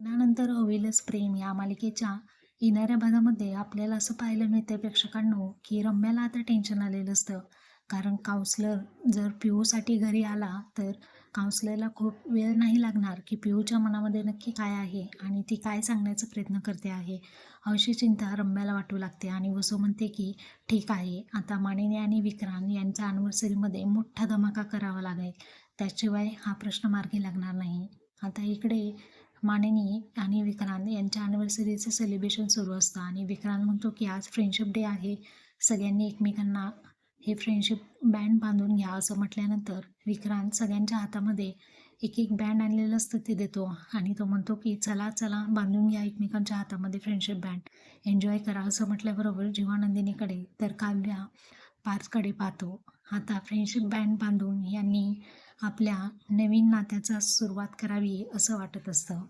लग्नानंतर होईलच प्रेम या मालिकेच्या येणाऱ्या भागामध्ये आपल्याला असं पाहायला मिळतं प्रेक्षकांनो की रम्याला आता टेन्शन आलेलं असतं. कारण काउन्सलर जर पिऊसाठी घरी आला तर काउन्सलरला खूप वेळ नाही लागणार की पिऊच्या मनामध्ये नक्की काय आहे आणि ती काय सांगण्याचा प्रयत्न करते आहे अशी चिंता रम्याला वाटू लागते. आणि वसू म्हणते की ठीक आहे आता मानिनी आणि विक्रांत यांच्या ॲनिव्हर्सरीमध्ये मोठा धमाका करावा लागेल. त्याशिवाय हा प्रश्न मार्गी लागणार नाही. आता इकडे मानिनी आणि विक्रांत यांच्या अॅनिव्हर्सरीचं सेलिब्रेशन सुरू असतं. आणि विक्रांत म्हणतो की आज फ्रेंडशिप डे आहे. सगळ्यांनी एकमेकांना हे फ्रेंडशिप बँड बांधून घ्या असं म्हटल्यानंतर विक्रांत सगळ्यांच्या हातामध्ये एक एक बँड आणलेलं असतं ते देतो. आणि तो म्हणतो की चला चला बांधून घ्या एकमेकांच्या हातामध्ये फ्रेंडशिप बँड एन्जॉय करा असं म्हटल्याबरोबर जीवानंदिनीकडे तर काव्या पार्थकडे पाहतो. आता फ्रेंडशिप बँड बांधून यांनी आपल्या नवीन नात्याचा सुरुवात करावी असं वाटत असतं.